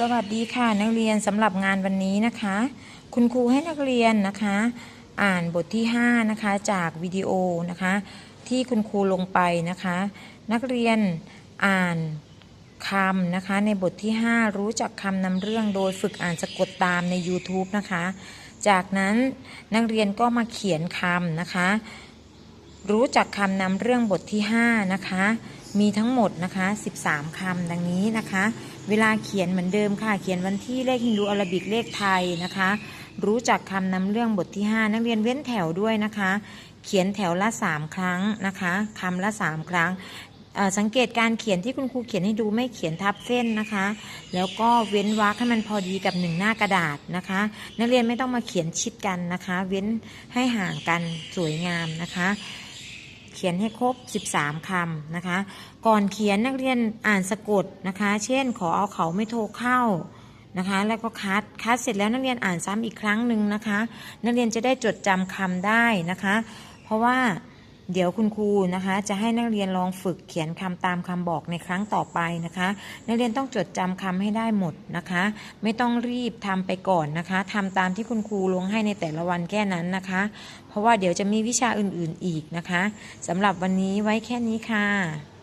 สวัสดีค่ะนักเรียนสำหรับงานวันนี้นะคะ คุณครูให้นักเรียนนะคะ อ่านบทที่ 5 นะคะ จากวิดีโอนะคะ ที่คุณครูลงไปนะคะ นักเรียนอ่านคำนะคะ ในบทที่ 5 รู้จักคำนำเรื่องโดยฝึกอ่านสะกดตามใน YouTube นะคะ จากนั้นนักเรียนก็มาเขียนคำนะคะ รู้จักคำนำเรื่องบทที่ 5 นะคะ มีทั้งหมดนะคะ 13คำดังนี้นะคะ เวลาเขียนเหมือนเดิมค่ะ เขียนวันที่เลขฮินดูอาราบิกเลขไทยนะคะ รู้จักคำนำเรื่องบทที่ 5 นักเรียนเว้นแถวด้วยนะคะ เขียนแถวละ 3 ครั้งนะคะคำละ 3 ครั้งสังเกตการเขียนที่คุณครูเขียนให้ดูไม่เขียนทับเส้นนะคะ แล้วก็เว้นวรรคให้มันพอดีกับหนึ่งหน้ากระดาษนะคะ นักเรียนไม่ต้องมาเขียนชิดกันนะคะ เว้นให้ห่างกันสวยงามนะคะ เขียนให้ครบ 13คำนะคะ ก่อนเขียนนักเรียนอ่านสะกดนะคะ เช่น ขอเอาเขาไม่โทรเข้านะคะ แล้วก็คัดคัดเสร็จแล้วนักเรียนอ่านซ้ำอีกครั้งหนึ่งนะคะ นักเรียนจะได้จดจำคำได้นะคะ เพราะว่า เดี๋ยวคุณครูนะคะ จะให้นักเรียนลองฝึกเขียนคำตามคำบอกในครั้งต่อไปนะคะ นักเรียนต้องจดจำคำให้ได้หมดนะคะ ไม่ต้องรีบทำไปก่อนนะคะทำตามที่คุณครูลงให้ในแต่ละวันแค่นั้นนะคะ เพราะว่าเดี๋ยวจะมีวิชาอื่นๆอีกนะคะสำหรับวันนี้ไว้แค่นี้ค่ะ